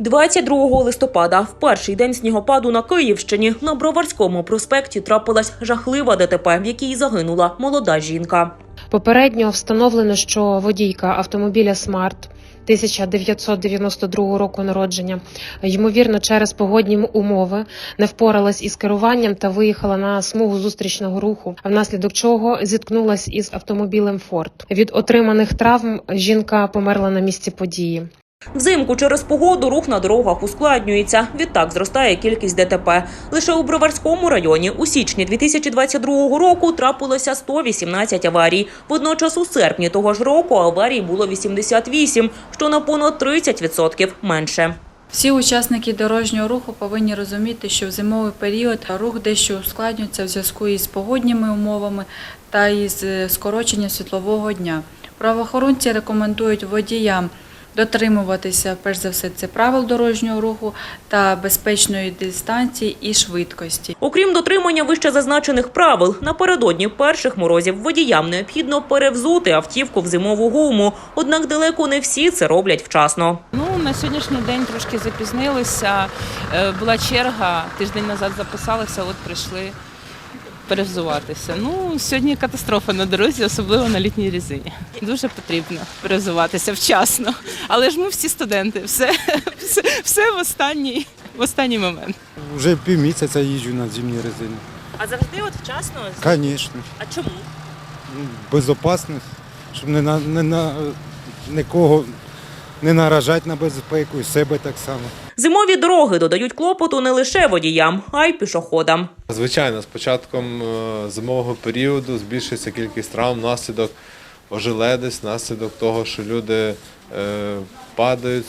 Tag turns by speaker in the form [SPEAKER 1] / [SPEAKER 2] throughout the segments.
[SPEAKER 1] 22 листопада, в перший день снігопаду на Київщині, на Броварському проспекті трапилась жахлива ДТП, в якій загинула молода жінка.
[SPEAKER 2] Попередньо встановлено, що водійка автомобіля Смарт 1992 року народження, ймовірно, через погодні умови не впоралась із керуванням та виїхала на смугу зустрічного руху, внаслідок чого зіткнулась із автомобілем Форд. Від отриманих травм жінка померла на місці події.
[SPEAKER 1] Взимку через погоду рух на дорогах ускладнюється. Відтак зростає кількість ДТП. Лише у Броварському районі у січні 2022 року трапилося 118 аварій. Водночас у серпні того ж року аварій було 88, що на понад 30% менше.
[SPEAKER 3] Всі учасники дорожнього руху повинні розуміти, що в зимовий період рух дещо ускладнюється в зв'язку із погодніми умовами та із е, скороченням світлового дня. Правоохоронці рекомендують водіям дотримуватися, перш за все, це правил дорожнього руху та безпечної дистанції і швидкості.
[SPEAKER 1] Окрім дотримання вище зазначених правил, напередодні перших морозів водіям необхідно перевзути автівку в зимову гуму. Однак далеко не всі це роблять вчасно.
[SPEAKER 4] Ну, на сьогоднішній день трошки запізнилися. Е, Була черга, тиждень назад записалися, от прийшли перевзуватися. Ну, сьогодні катастрофа на дорозі, особливо на літній резині. Дуже потрібно перевзуватися вчасно. Але ж ми всі студенти, все, все, все в, останній, в останній момент.
[SPEAKER 5] Вже півмісяця їжджу на зимній резині.
[SPEAKER 1] А завжди от вчасно?
[SPEAKER 5] Звісно.
[SPEAKER 1] А чому?
[SPEAKER 5] Ну, Безопасність, щоб не на, не на нікого не наражати на безпеку і себе так само.
[SPEAKER 1] Зимові дороги додають клопоту не лише водіям, а й пішоходам.
[SPEAKER 6] Звичайно, з початком е, зимового періоду збільшується кількість травм внаслідок ожеледиць, внаслідок того, що люди е, падають,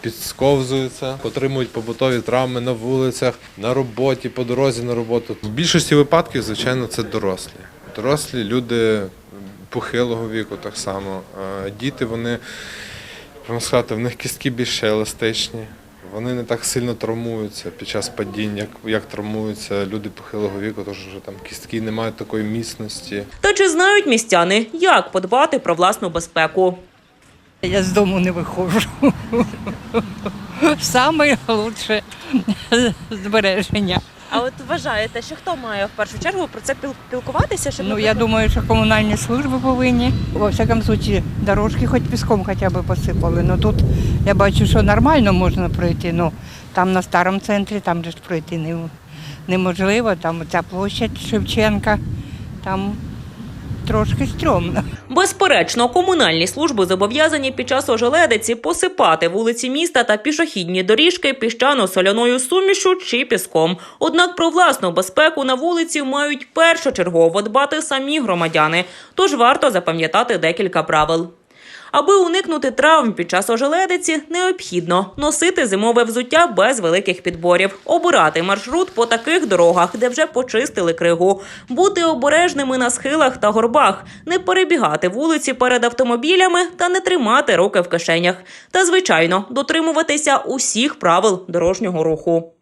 [SPEAKER 6] підсковзуються, отримують побутові травми на вулицях, на роботі, по дорозі на роботу. В більшості випадків, звичайно, це дорослі. Дорослі люди похилого віку так само. Е, Діти, вони, можна сказати, в них кістки більш еластичні. Вони не так сильно травмуються під час падіння, як, як травмуються люди похилого віку, тому що там кістки не мають такої міцності.
[SPEAKER 1] Та чи знають містяни, як подбати про власну безпеку?
[SPEAKER 7] Я з дому не виходжу. Саме лучше збереження.
[SPEAKER 8] А от вважаєте, що хто має в першу чергу про це піл- пілкуватися? Щоб
[SPEAKER 7] Ну я думаю, що комунальні служби повинні. Во всякому случаї, дорожки хоч піском хоча б посипали. Ну тут я бачу, що нормально можна пройти. Ну там на старому центрі, там же ж пройти не, неможливо. Там ця площадь Шевченка, там трошки стрьомно.
[SPEAKER 1] Безперечно, комунальні служби зобов'язані під час ожеледиці посипати вулиці міста та пішохідні доріжки піщано-соляною сумішю чи піском. Однак про власну безпеку на вулиці мають першочергово дбати самі громадяни. Тож варто запам'ятати декілька правил. Аби уникнути травм під час ожеледиці, необхідно носити зимове взуття без великих підборів, обирати маршрут по таких дорогах, де вже почистили кригу, бути обережними на схилах та горбах, не перебігати вулиці перед автомобілями та не тримати руки в кишенях. Та, звичайно, дотримуватися усіх правил дорожнього руху.